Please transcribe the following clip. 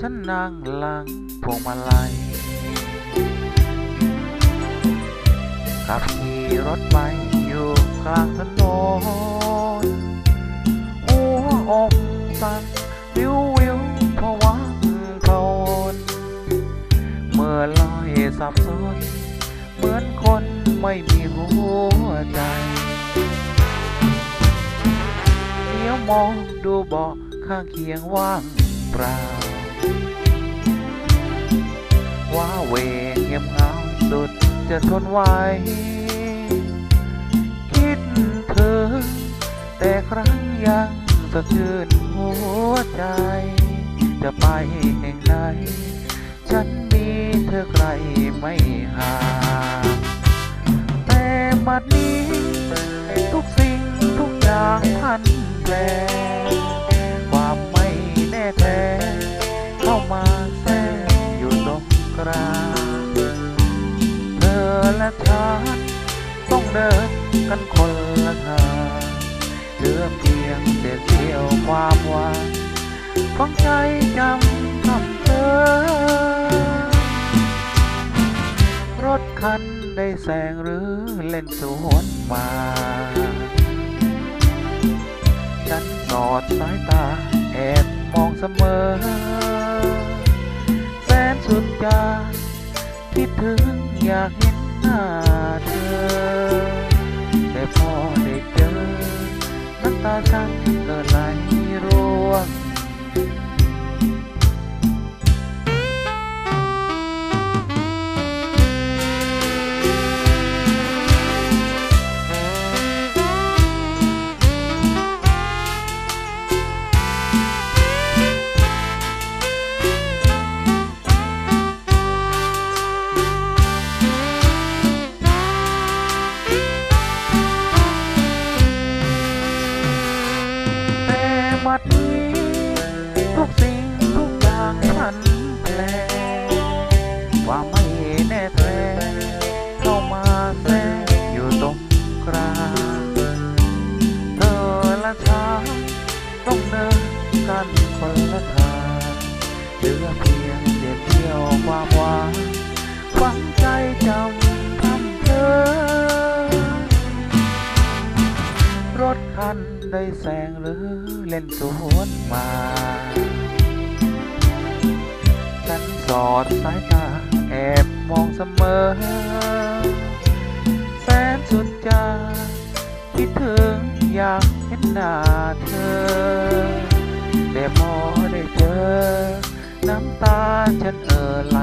ฉันนั่งหลังพวงมาลัยขับขี่รถไปอยู่กลางถนนหัวอกสั่นวิววิวพวังเขานเมื่อลอยสับสนเหมือนคนไม่มีหัวใจเดี๋ยวมองดูเบาะข้างเคียงว่างเปล่า สุดจะทนไหวคิดถึงแต่ครั้งยังสะชื่นหัวใจ จะไปแห่งไหน ฉันมีเธอใครไม่ห่างแต่บัดนี้ ทุกสิ่งทุกอย่างพันแปร เดินกันคนละทางเหลือเพียงเศษเสี้ยวความหวังฟังใจจำคำเธอ รถคันได้แซงหรือเล่นสวนมา ฉันสอดสายตาแอบมองเสมอ แสนสุดยาคิดถึงอยากเห็นหน้า น้ำ กันคนละทางเหลือเพียงเด็ดเดียวความหวังฝังใจจำคำเธอ รถคันได้แซงหรือเล่นสวนมาฉันสอดสายตาแอบมองเสมอ แสนสุดจาคิดถึงอยากเห็นหน้าเธอ แต่พอได้เจอ น้ำตาฉันเอ่อไหล